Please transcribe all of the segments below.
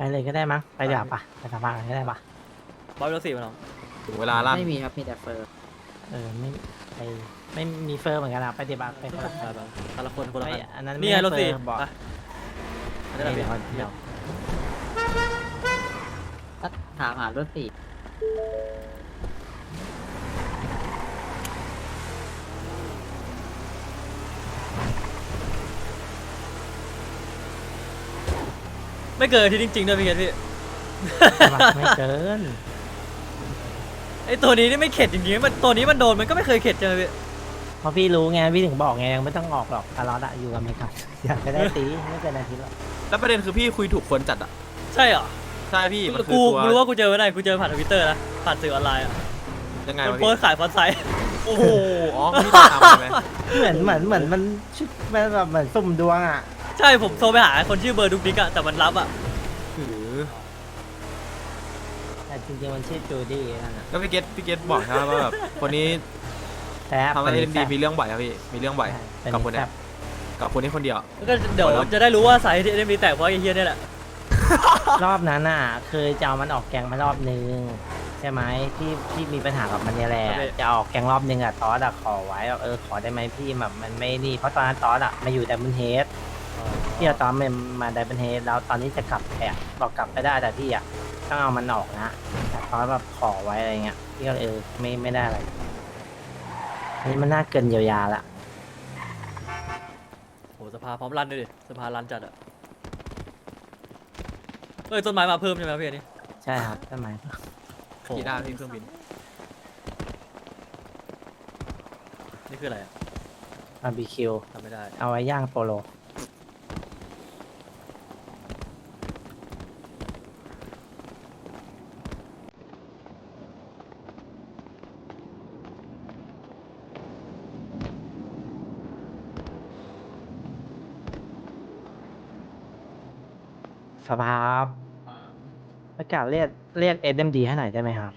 ไปเลยก็ได้มั้งไปเดี๋ยวาปะไปสภากันก็ได้ปะบอยรถสี่มาน้องถึงเวลาลั่นไม่มีครับ มีแต่เฟอร์เออไม่ไปไม่มีเฟอร์เหมือนกันอะไปเดี๋ยวาไปคนละไปไปแต่ละคนคนละไปคันอันนั้นนี่ไงรถสี่ม่เฟอบอกไปอันนี้แหละเดี๋พี่ยวเดี๋ยวถ้าถามหารถสี่ ไม่เกินอาที่จริงๆด้วยพี่เกดพี่ ไม่เกิน ไอตัวนี้นี่ไม่เข็ดจริงๆมันตัวนี้มันโดนมันก็ไม่เคยเข็ดใช่ไหมพี่ เพราะพี่รู้ไงพี่ถึงบอกไงยังไม่ต้องออกหรอกตลอดอะอยู่กับมันก่อนอยากจะได้ตีไม่เกินอาทิตย์หรอกแล้วประเด็นคือพี่คุยถูกคนจัดอะ ใช่เหรอ ใช่พี่ มันคือกูตัวกูรู้ว่ากูเจอไว้ไหนกูเจอผ่านทวิตเตอร์นะผ่านสื่อออนไลน์อะยังไงมันวะโพพี่ สต์ขายฟอนต์ไซส์ โอ้โห อ๋อพี่ตามใช่ไหมเหมือนเหมือนเหมือนมันชุดมันแบบเหมือนสุ่มดวงอะ ใช่ผมโทรไปหาคนชื่อเบอร์ดุกดิกอะแต่มันรับอะถือแต่จริงๆมันชื่อจูดี้นั่นน่ะแล้วพี่เกตพี่เกตบอกใช่ไหมว่าแบบคนนี้แซ่บทำให้เล่นดีมีเรื่องบ่อยครับพี่มีเรื่องบ่อยเป็นกับคนเนี้แซ่ยบกับคนนี้คนเดียว แล้วก็เดี๋ยวจะได้รู้ว่าสาเหตุที่เอ็มดีแตกเพราะไอ้เฮียเนี่ยแหละ รอบนั้นน่ะเคยจะเอามันออกแกงมารอบนึงใช่ไหมที่ที่มีปัญหากับมันเนี่ยแหละจะออกแกงรอบนึงอะตอสอะขอไว้ว่าเออขอได้ไหมพี่แบบมันไม่นี่เพราะตอนนั้นตอสอะมาอยู่แต่บนเฮด พี่เอาตอสมันมาได้บนเฮดแล้วตอนนี้จะกลับแอบบอกกลับไปได้แต่พี่อะต้องเอามันออกนะแต่ตอสแบบขอไว้อะไรเงี้ยพี่ก็เลยเออไม่ไม่ได้อะไรอันนี้มันน่าเกินเยียวยาละโหสภาพร้อมรันด้วยดิสภารันจัดอะเอ้ยต้นไม้มาเพิ่มใช่ไหมพี่อันนี้ใช่ครับทำไมโหกีด้าพี่เครื่องบินนี่คืออะไรอะบาร์บีคิวทำไม่ได้ เอาไว้ย่างโปโล สภาพประกาศเรียกเรียกเอ็มดีให้หน่อยได้ไหมครับ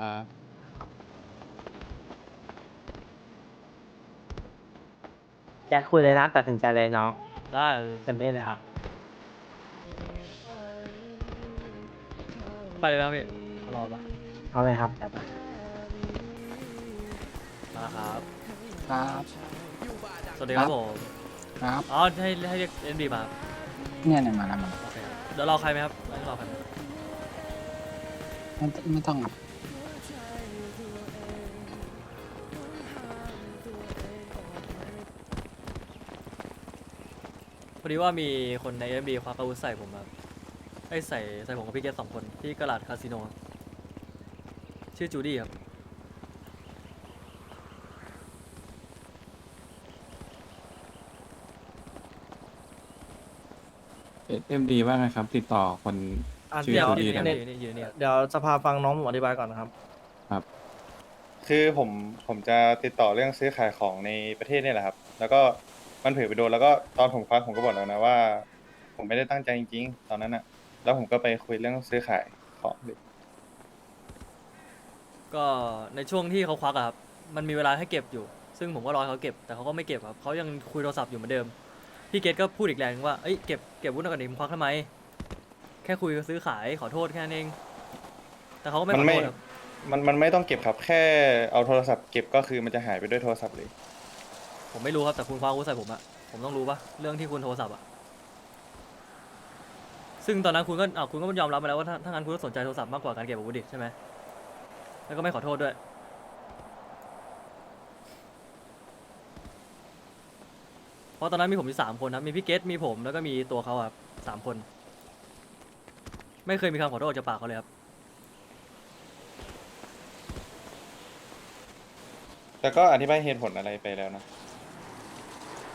อ่าแจ็คคุยเลยนะตัดสินใจเลยน้องได้เต็มที่เลยครับ ไปเลยไหมพี่รอปะเอาเลยครับแต่ไปมาครับ ครับ สวัสดีครับผม ครับ อ๋อให้ให้เรียกเอ็มดีมาเนี่ยเนี่ยมาแล้วมาโอเคครับเดี๋ยวรอใครไหมครับไม่รอใครไหมไม่ไม่ต้องพอดีว่ามีคนในเอ็มดีควักอาวุธใส่ผมครับไอ้ยใส่ใส่ผมกับพี่เกตสองคนที่กระลาดคาสิโนครับชื่อจูดี้ครับ เอ็มดีว่าไงครับ ติดต่อคน อะชื่อเดี๋ยวจูดี้นี่ได้นี่ไหมนี่อยู่นี่ครับเดี๋ยวสภาฟังน้องผมอธิบายก่อนนะครับ คือผมผมจะติดต่อเรื่องซื้อขายของในประเทศเนี่ยแหละครับ แล้วก็มันเผยไปโดนแล้วก็ตอนผมควักผมก็บอกแล้วนะว่า ผมไม่ได้ตั้งใจจริงๆ ตอนนั้นอะแล้วผมก็ไปคุยเรื่องซื้อขายของเลยก็ในช่วงที่เขาควักอะครับมันมีเวลาให้เก็บอยู่ ซึ่งผมก็รอให้เขาเก็บแต่เขาก็ไม่เก็บครับเขายังคุยโทรศัพท์อยู่เหมือนเดิม พี่เกตก็พูดอีกแรงนึงว่าเอ้ยเก็บเก็บวุ้นก่อนดิมึงควักทำไม แค่คุยซื้อขายขอโทษแค่นั้นเอง แต่เขาก็ไม่ขมัอไม่ โทษครับมันมันไม่ต้องเก็บครับ แค่เอาโทรศัพท์เก็บก็คือมันจะหายไปด้วยโทรศัพท์เลย ผมไม่รู้ครับแต่คุณคว้าอาวุธใส่ผมอะผมต้องรู้ปะเรื่องที่คุณโทรศัพท์อะซึ่งตอนนั้นคุณก็อ้าวคุณก็ยอมรับมาแล้วว่าถ้าถ้างั้นคุณก็สนใจโทรศัพท์มากกว่าการเก็บอาวุธดิใช่ไหมแล้วก็ไม่ขอโทษด้วย เพราะตอนนั้นมีผมอยู่สามคนครับมีพี่เกตมีผมแล้วก็มีตัวเขาครับสามคน ไม่เคยมีคำขอโทษจากปากเขาเลยครับแต่ก็อธิบายเหตุผลอะไรไปแล้วนะ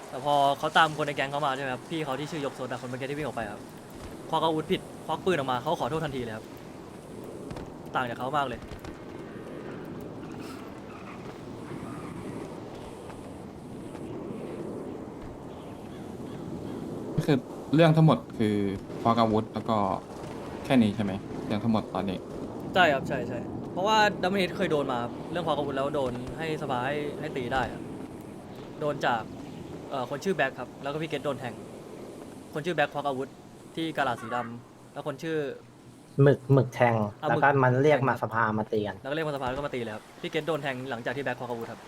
แต่พอเขาตามคนในแก๊งเขามาใช่ไหมครับพี่เขาที่ชื่อยกโซดาคนเมื่อกี้ที่วิ่งออกไปครับควักอาวุธผิดควักปืนออกมาเขาขอโทษทันทีเลยครับต่างจากเขามากเลย ก็คือ เรื่องทั้งหมดคือควักอาวุธแล้วก็แค่นี้ใช่ไหมเรื่องทั้งหมดตอนนี้ ใช่ครับใช่ใช่เพราะว่าดัมเบิลเฮดเคยโดนมาครับเรื่องควักอาวุธแล้วโดนให้สบายให้ให้ตีได้ครับโดนจากเอ่อคนชื่อแบ็คครับแล้วก็พี่เกตโดนแทงคนชื่อแบ็คควักอาวุธที่กาลาดสีดแล้วคนชื่อ หมึกหมึกแทง เอาแล้วหมึกก็มันเรียกแทงมาครับสภามาเตียน แล้วก็เรียกมาสภาแล้วก็มาตีเลยครับพี่เกตโดนแทงหลังจากที่แบ็คคออาวุธครับ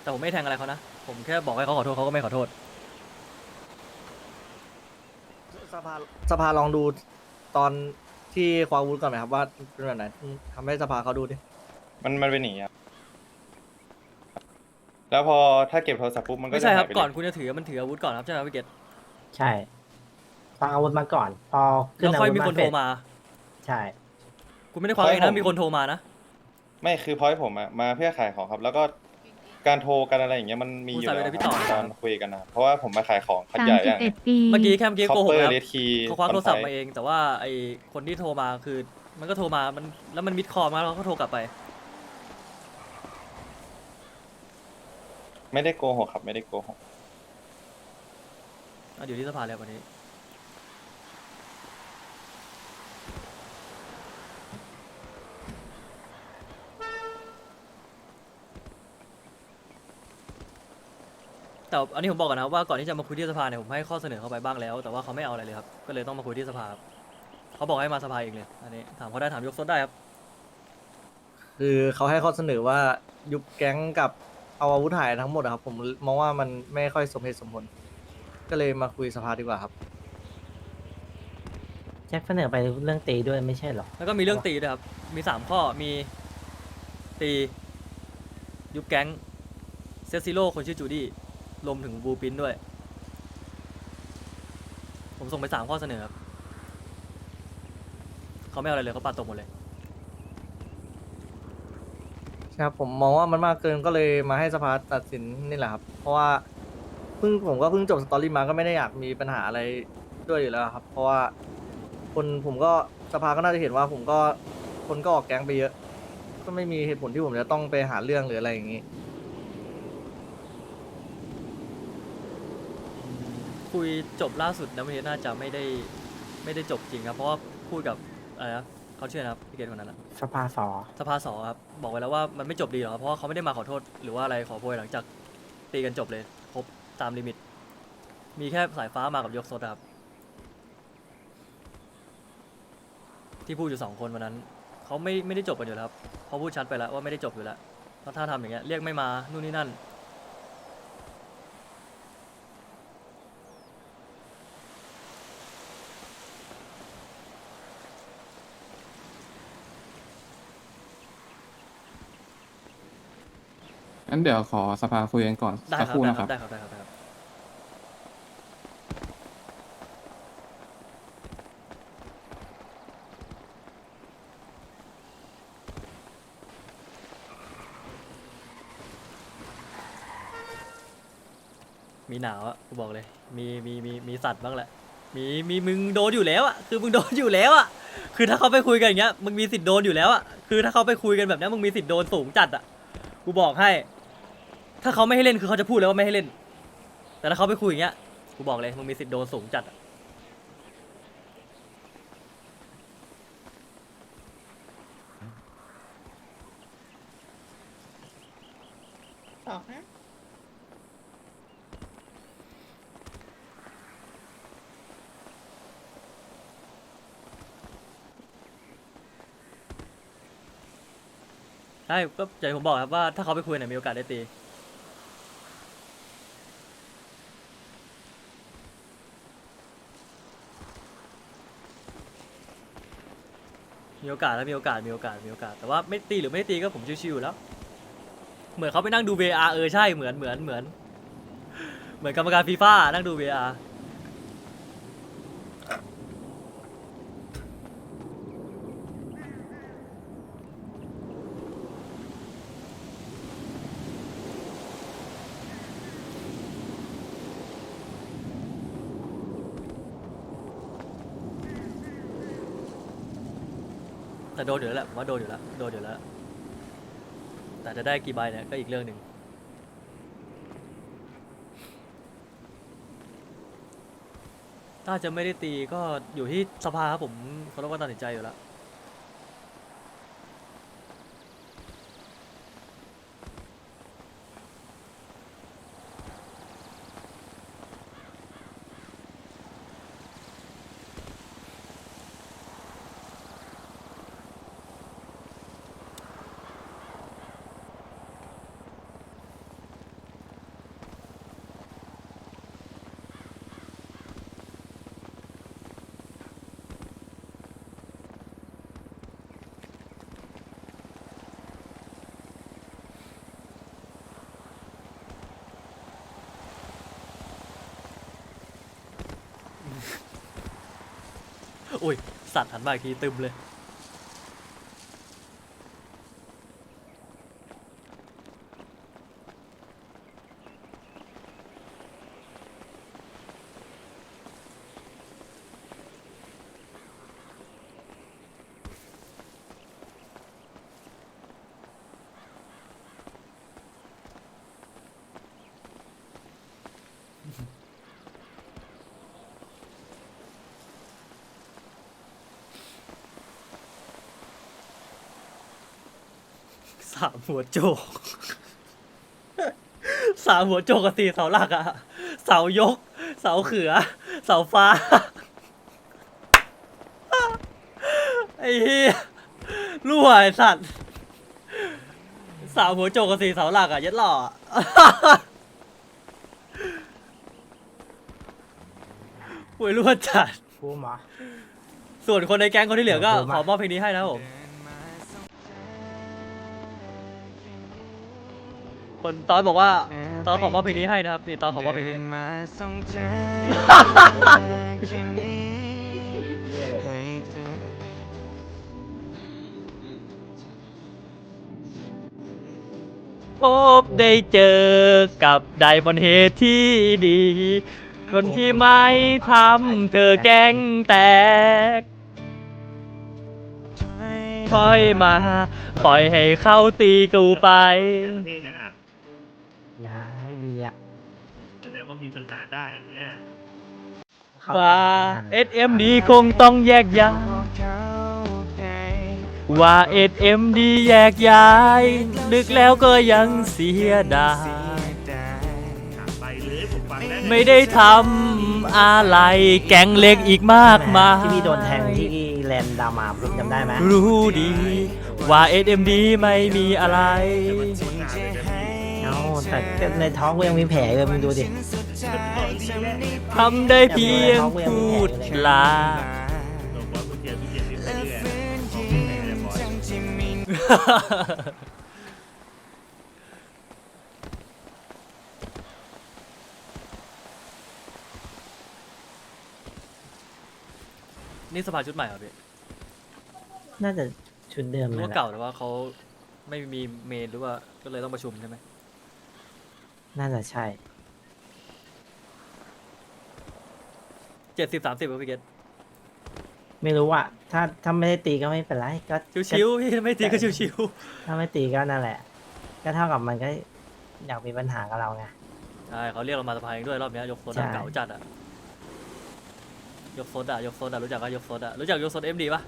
แต่ผมไม่แทงอะไรเขานะผมแค่บอกให้เขาขอโทษเขาก็ไม่ขอโทษ สภาสภาลองดูตอนที่ควาวุธก่อนไหมครับว่าเป็นแบบไหนทำให้สภาเขาดูดิ มันมันเป็นอย่างนี้ครับ แล้วพอถ้าเก็บโทรศัพท์ปุ๊บมันก็ไม่ใช่ครับจะหายไปก่อนเลยคุณจะถือมันถืออาวุธก่อนครับใช่ไหมพี่เกตใช่ฟังอาวุธมาก่อน พอขึ้นแล้วอาค่อยวุธมีมาคนเสโทร็รจมา ใช่กูไม่ได้คว้าเองนะมีคนโทรมานะ ไม่คือพอยผมอะมาเพื่อขายของครับ แล้วก็ การโทรกันอะไรอย่างเงี้ยมันมีอยู่พูดใส่แล้วไว้ในพี่ต่อตอนคุยกันนะเพราะว่าผมมาขายของคัดสามใหญ่สิอบย่างเอ็ดปี เมื่อกี้แค่เมื่อกี้คอโกปหกเปอร์นะครับเลทีเขาคว้าโทรศัพท์มาเอง แต่ว่าไอคนที่โทรมาคือ มันก็โทรมามันแล้วมันมิดคอลมาแล้วเขาก็โทรกลับไป ไม่ได้โกหกครับไม่ได้โกหกอะอยู่ที่สภาแล้ววันนี้ แต่อันนี้ผมบอกก่อนนะครับว่าก่อนที่จะมาคุยที่สภาเนี่ยผมให้ข้อเสนอเขาไปบ้างแล้ว แต่ว่าเขาไม่เอาอะไรเลยครับก็เลยต้องมาคุยที่สภาครับเขาบอกให้มาสภาเองเลยอันนี้ถามเขาได้ถามยกโซดได้ครับคือเขาให้ข้อเสนอว่ายุบแก๊งกับเอาอาวุธหายทั้งหมดอะครับ ผมมองว่ามันไม่ค่อยสมเหตุสมผล ก็เลยมาคุยสภาดีกว่าครับ แจ็คเสนอไปเรื่องตีด้วยไม่ใช่เหรอ แล้วก็มีเรื่องตีด้วยครับมีสามข้อมีตียุบแก๊งเซตซิโร่คนชื่อจูดี้ รวมถึงบูปินด้วย ผมส่งไปสามข้อเสนอครับเขาไม่เอาอะไรเลยเขาปัดตกหมดเลย ใช่ครับผมมองว่ามันมากเกินก็เลยมาให้สภาตัดสินนี่แหละครับ เพราะว่าเพิ่งผมก็เพิ่งจบสตอรี่มาก็ไม่ได้อยากมีปัญหาอะไรด้วยอยู่แล้วครับ เพราะว่าคนผมก็สภาก็น่าจะเห็นว่าผมก็คนก็ออกแก๊งไปเยอะ ก็ไม่มีเหตุผลที่ผมจะต้องไปหาเรื่องหรืออะไรอย่างนี้ คุยจบล่าสุดนะวันนี้น่าจะไม่ได้ไม่ได้จบจริงครับ เพราะว่าพูดกับอะไรนะเขาชื่ออะไรนะครับพี่เกณฑ์คนนั้นนะสภาสอสภาสอครับบอกไว้แล้วว่ามันไม่จบดีหรอกครับเพราะว่าเขาไม่ได้มาขอโทษหรือว่าอะไรขอโพยหลังจากตีกันจบเลยครบตามลิมิต มีแค่สายฟ้ามากับยกโซดครับ ที่พูดอยู่สองคนวันนั้นเขาไม่ไม่ได้จบกันอยู่แล้วครับเขาพูดชัดไปแล้วว่าไม่ได้จบอยู่แล้วเพราะถ้าทำอย่างเงี้ยเรียกไม่มานู่นนี่นั่น งั้นเดี๋ยวขอสภาคุยกันก่อนได้สักครัครู่ได้นะคครัรับ บได้ครับได้ครับได้ครับ มีหนาวอะกูบอกเลย มีมีมีมีสัตว์บ้างแหละ มีมีมึงโดนอยู่แล้วอะคือมึงโดนอยู่แล้วอะคือถ้าเขาไปคุยกันอย่างเงี้ยมึงมีสิทธิ์โดนอยู่แล้วอะคือถ้าเขาไปคุยกันแบบเนี้ยมึงมีสิทธิ์โดนสูงจัดอะกูบอกให้ ถ้าเขาไม่ให้เล่นคือเขาจะพูดเลยว่าไม่ให้เล่น แต่ถ้าเขาไปคุยอย่างเงี้ยกูบอกเลยมึงมีสิทธิ์โดนสูงจัดอะสองนะใช่ก็อย่างที่ผมบอกครับว่าถ้าเขาไปคุยเนี่ยมีโอกาสได้ตี มีโอกาสแล้วมีโอกาสมีโอกาสมีโอกาสแต่ว่าไม่ตีหรือไม่ตีก็ผมชิวๆอยู่แล้ว เหมือนเขาไปนั่งดู VR เออใช่เหมือนเหมือนเหมือน เหมือนกรรมการฟีฟ่านั่งดู VR แต่โดนอยู่แล้วแหละผมว่าโดนอยู่แล้วโดนอยู่แล้ว แต่จะได้กี่ใบเนี่ยก็อีกเรื่องหนึ่งถ้าจะไม่ได้ตีก็อยู่ที่สภาครับผมเขาต้องตัดสินใจอยู่แล้ว อุ้ยสัตว์หันมาอีกทีตึมเลย สามหัวโจก สามหัวโจกกับสี่เสาหลักอะเสายก เสาเขือ เสาฟ้า ไอ้เหี้ยรั่วไอ้สัตว์สามหัวโจกกับสี่เสาหลักอะยัดหล่ออะป่วยรั่วจัดกูหมอส่วนคนในแก๊งคนที่เหลือก็ขอบคุณขมากอมอบเพลงนี้ให้นะครับผม คนตอนบอกว่าตอนขอมอบเพลงนี้ให้นะครับนี่ตอนขอมอบเพลงนี้พบได้เจอกับไดบนเหตุที่ดี คนที่ไม่ทำเธอแกงแตกถอยมา ปล่อยให้เขาตีกูไป มีปัญหาได้เนี่ยว่า SMD คงต้องแยกย้าย ว่า SMD แยกย้าย นึกแล้วก็ยังเสียดาย ไปเลยผมฟังได้ไม่ได้ทำอะไรแก๊งเล็กอีกมากมาย ที่พี่โดนแทงที่แลนด์ดามาผมจำได้ไหมรู้ดี ว่า SMD ไม่มีอะไร เอ้าแต่แต่ในท้องกูยังมีแผลเลยมึงดูดิทำได้เพียงพูดลาบอกว่าคุณเจียบคุณเจียบไปเรื่อยๆบอกให้เรียบร้อยนี่สภาชุดใหม่เหรอพี่น่าจะชุดเดิมหรือนั่ว่านแหละ เก่าแต่ว่าเขาไม่มีเมนหรือว่าก็เลยต้องประชุมใช่ไหม น่าจะใช่ เจ็ดสิบสามสิบพี่เกตไม่รู้อะถ้าถ้าไม่ได้ตีก็ไม่เป็นไรก็ชิวๆพี่ไม่ตีก็ชิวถ้าไม่ตีก็นั่นแหละ ก็เท่ากับมันก็อยากมีปัญหากับเราไงๆใช่เขาเรียกเรามาสภาเองด้วยรอบเนี้ยยกโซนใช่อะเก่าจัดอะยกโซนอะยกโซนอะรู้จักก็ยกโซนอะรู้จักยกโซนเอ็มดีปะ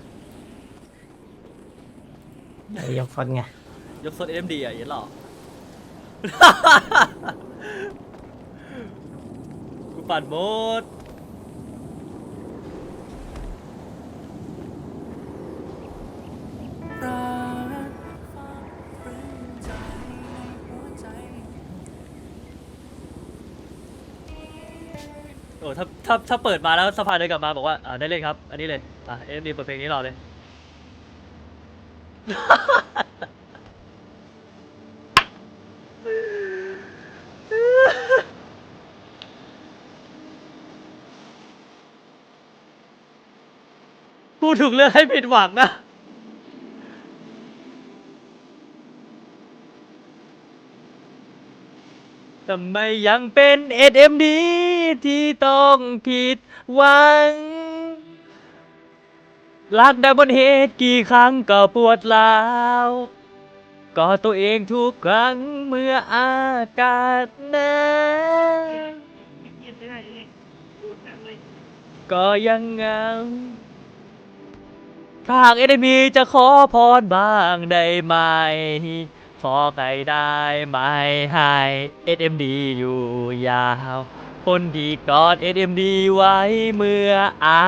ไอ้ยกคนไงยกโซนเอ็มดีอะเย็นหรอ กูปั่นหมด โอ้ถ้าถ้าถ้าเปิดมาแล้วสภาเดินกลับมาบอกว่า อ่าได้เล่นครับ อันนี้เลย อะเอ็มดีเปิดเพลงนี้รอเลย ดถูกเลือกให้ผิดหวังนะ ทำไมยังเป็น SMD ที่ต้องผิดหวัง รักได้บนเหตุกี่ครั้งก็ปวดร้าวก็ตัวเองทุกครั้งเมื่ออากาศหนาวก็ยังเหงา ถ้าหากเอ็มีจะขอพรบ้างได้ไหม ขอใครได้ไหมให้ SMD อยู่ยาว คนที่กอด SMD ไว้เมื่ออา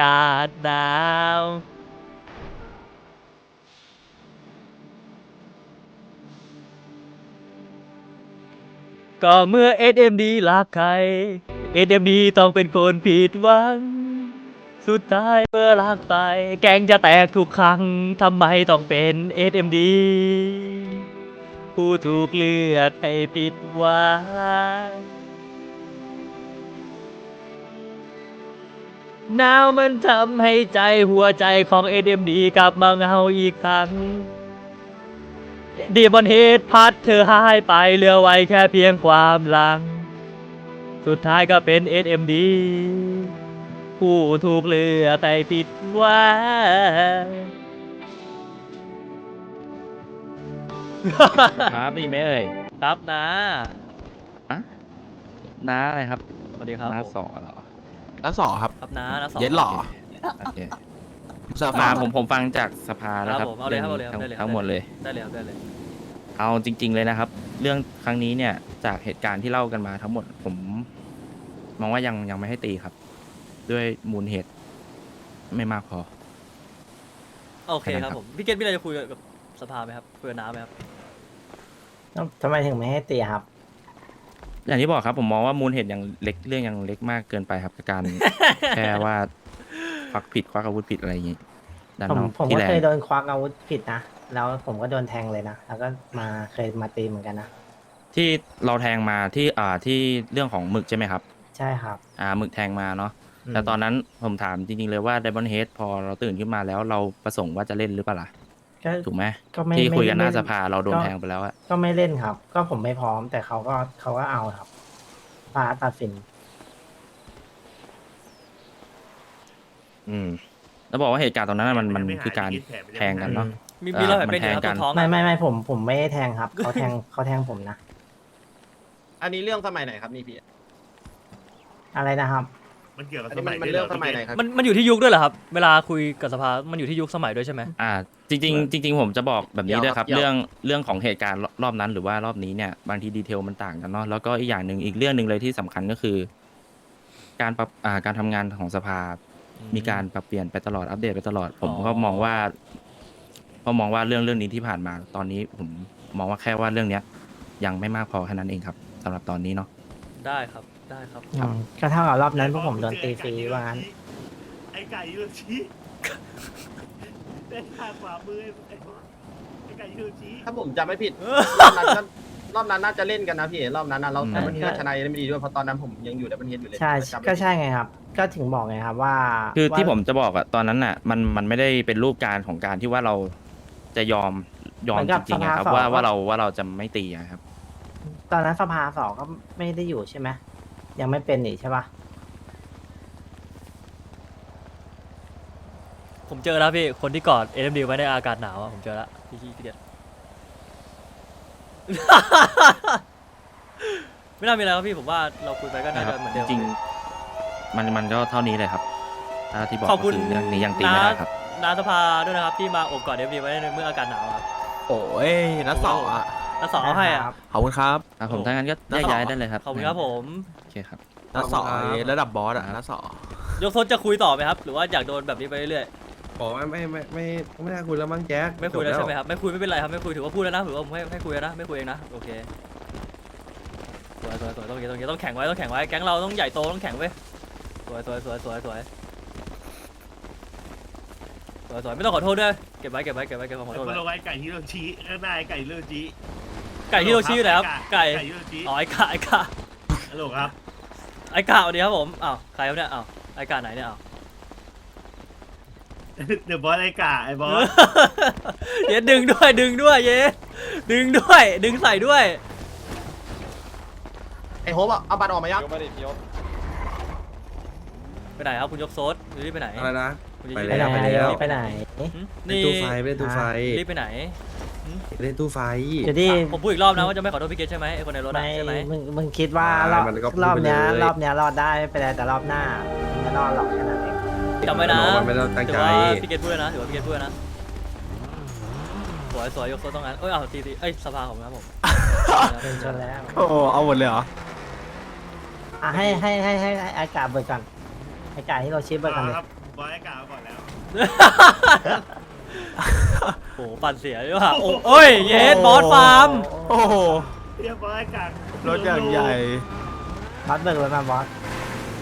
กาศหนาวก็เมื่อ SMD รักใคร SMD ต้องเป็นคนผิดหวัง สุดท้ายเมื่อรักไป แกงจะแตกทุกครั้งทำไมต้องเป็น SMD ผู้ถูกเลือกให้ผิดหวัง หนาวมันทำให้ใจหัวใจของเอเดมดกลับมาเงาอีกครั้งดีบนเฮดพัดเธอหายไปเหลือไว้แค่เพียงความหลัง สุดท้ายก็เป็น SMD ผู้ถูกเลือกไปผิดหว่าครับได้ยินไหมเอ่ยครับนะน้าอะไรครับสวัสดีครับน้าผมสองเหรอแล้วสอครับครับนะนะสองเย็ดหล่อโอเคสามาฟาผมผมฟังจากสภาแล้วครับผมเอาเลยครับเอาเลยครับทั้งได้เลยทั้งหมดเลยได้เลยครับได้เลยเอาจริง ๆ เลยนะครับ เรื่องครั้งนี้เนี่ยจากเหตุการณ์ที่เล่ากันมาทั้งหมด ผม มองว่ายังยังไม่ให้ตีครับ ด้วยมูลเหตุไม่มากพอ โอเคครับครับผมพี่เกตมีอะไรจะคุยกับสภาไหมครับคุยกับน้าไหมครับทำไมถึงไม่ให้ตีครับ อย่างที่บอกครับผมมองว่ามูลเหตุยังเล็กเรื่องยังเล็กมากเกินไปครับกับการ แค่ว่าควักผิดควักอาวุธผิดอะไรอย่างงี้ด้านผมนอกผมที่ก็แรงเคยโดนควักอาวุธผิดนะ แล้วผมก็โดนแทงเลยนะ แล้วก็มาเคยมาตีเหมือนกันนะ ที่เราแทงมาที่อ่าที่เรื่องของหมึกใช่ไหมครับ ใช่ครับ อ่าหมึกแทงมาเนาะอืม แต่ตอนนั้นผมถามจริงๆเลยว่าไดมอนเฮดพอเราตื่นขึ้นมาแล้วเราประสงค์ว่าจะเล่นหรือเปล่าล่ะก็ถูกไหมก็ไม่ที่คุยกันหน้าไม่สภาเราโดนก็แทงไปแล้วอะก็ไม่เล่นครับ ก็ผมไม่พร้อม แต่เขาก็เขาก็เอาครับฟ้าตัดสิน อืม แล้วบอกว่าเหตุการณ์ตอนนั้นนะมันมันคือการแทงกันเนาะมีเอ่อมีรอยแผลมันเป็นอยู่ครับแทงกัตรนงท้องอะไม่ไม่ไม่ผมผมไม่ได้แทงครับเขาแทงเขาแทงผมนะอันนี้เรื่องสมัยไหนครับนี่พี่อะไรนะครับ มันเกี่ยวกับอันสนี้มัมันยมันเรื่องสมัยไหนครับ มันมันอยู่ที่ยุคด้วยเหรอครับ เวลาคุยกับสภา มันอยู่ที่ยุคสมัยด้วยใช่ไหม อ่าจริงๆจริง ๆ ผมจะบอกแบบนี้ด้วยครับ เดี๋ยวครับ เรื่องเรื่องของเหตุการณ์รอบนั้นหรือว่ารอบนี้เนี่ยบางทีดีเทลมันต่างกันเนาะแล้วก็อีกอย่างหนึ่งอีกเรื่องหนึ่งเลยที่สำคัญก็คือ การปรับอ่าการทำงานของสภา มีการปรับเปลี่ยนไปตลอดอัปเดตไปตลอด ผมก็มองว่าก็มองว่าเรื่องเรื่องนี้ที่ผ่านมา ตอนนี้ผมมองว่าแค่ว่าเรื่องเนี้ย ยังไม่มากพอแค่นั้นเองครับสำหรับตอนนี้เนาะได้ครับ ได้ครับ อืมก็เท่ากับรอบนั้นพวกผมโดนตีฟรีว่างั้นไอ้ไก่ยูโรชิได้ทางขวามือไอ้ไอ้ไก่ยูโรชิถ้าผมจำไม่ผิด รอบนั้นก็รอบนั้นน่าจะเล่นกันนะพี่ รอบนั้นนะเราอืมแต่มันก็ชนะยังไม่ดีด้วยเพราะตอนนั้นผมยังอยู่ในประเทศอยู่เลยใช่จำไม่ก็ผิดใช่ไงครับ ก็ถึงบอกไงครับว่าคือที่ว่าผมจะบอกอะตอนนั้นอะมันมันไม่ได้เป็นรูปการของการที่ว่าเราจะยอมยอมเหมือนจกับริงๆอะครับสภาสองว่าก็ว่าเราว่าเราจะไม่ตีอะครับ ตอนนั้นสภาสองก็ไม่ได้อยู่ใช่ไหม ยังไม่เป็นอีกใช่ปะผมเจอแล้วพี่ คนที่กอดเอ็มดีไว้ในอากาศหนาวอะผมเจอแล้วพี่ขี้เกียจ ไม่น่ามีอะไรครับพี่ผมว่าเราคุยไปก็น่านะคจะรับเหมือนจเดิมริงๆมันมันก็เท่านี้เลยครับ ถ้าที่บอกขอบคุณ ก็คือเรื่องนี้ยังตีไม่ได้ครับ นาสภาด้วยนะครับที่มาอบกอดเอ็มดีไว้ในเมื่ออากาศหนาวครับ โอ้ยนัดสองอะ แล้วสองเอาให้อะขอบคุณครับอะผมถ้างั้นก็แยกย้ายได้เลยครับขอบคุณครับผมโอเคครับ นัดสองระดับบอสอะนัดสองยกโทษจะคุยต่อไหมครับ หรือว่าอยากโดนแบบนี้ไปเรื่อยบอกไม่ไม่ไม่ไม่ไม่น่าคุยแล้วมั้งแจ็คๆไม่คุยแล้วใช่ไหมครับไม่คุยไม่เป็นไรครับไม่คุยถือว่าพูดแล้วนะถือว่าผมให้ให้คุยแล้วนะไม่คุยเองนะโอเคสวยสวยสวยต้องอย่างนี้ต้องอย่างนี้ต้องแข่งไว้ต้องแข่งไว้แก๊งเราต้องใหญ่โตต้องแข่งไว้ยสวยสวยสวยสวยสวยสวยสวยไม่ต้องขอโทษด้วยเก็บไว้เก็บไว้เก็บไว้เก็บความขอแล้วโทษก็ไว้เราไว้ไก่ฮิโรชิข้างหน้าไอ้ไก่ฮิโรชิ ไก่ที่เราชี้อยู่ไหนครับไก่ ไก่ฮิโรชิอ๋อไอ้กาไอ้กาฮัลโหลครับไอ้กาสวัสดีครับผมอ้าวใครครับเนี่ยอ้าวไอ้กาไหนเนี่ยอ้าวเดี๋ยวบอสไอ้กาไอ้บอสเย็ดดึงด้วยดึงด้วยเย็ดดึงด้วยดึงใส่ด้วยไอ้โฮปอะเอาบัตรออกมายังไปไหนครับคุณยกโซดรีบไปไหนอะไรนะ คุณจะไปรีบไปแล้ไหนวไปแล้ว ไปไหนหึเล่นตู้ไฟไม่เล่นตู้ไฟรีบไปไหน เล่นตู้ไฟจูดี้ผมพูดอีกรอบนะว่าจะไม่ขอโทษพี่เกตใช่ไหมไอคนในรถอะไม่ใช่ไหมมึงมึงคิดว่าอ่ารอบมันก็พูดรอบเนี้ยไปเลย รอบเนี้ยรอดได้ไม่เป็นไรแต่รอบหน้ามึงไม่รอดหรอกแค่นั้นเองจำไว้นะน้องมันไม่ได้ตั้งถืใจอว่าพี่เกตพูดเลยนะถือว่าพี่เกตพูดเลยนะสวยสวยยกโซดต้องงั้นเอ้ยเอาตีตีเอ้ยสภาผมครับผม เป็นชนแล้วโอ้เอาหมดเลยเหรออะให้ให้ให้ให้ให้อากาศเบิกก่อนอากาศที่เราชิปเบิกก่อนเลย ครับบอสไอ้กามาก่อนแล้ว โอ้โหปั่นเสียด้วยว่ะโอ้โอ้ยเยสบอสฟาร์มโอ้โหเรียกบอสไอ้การถอย่างใหญ่บอสเบิกรถมาบอส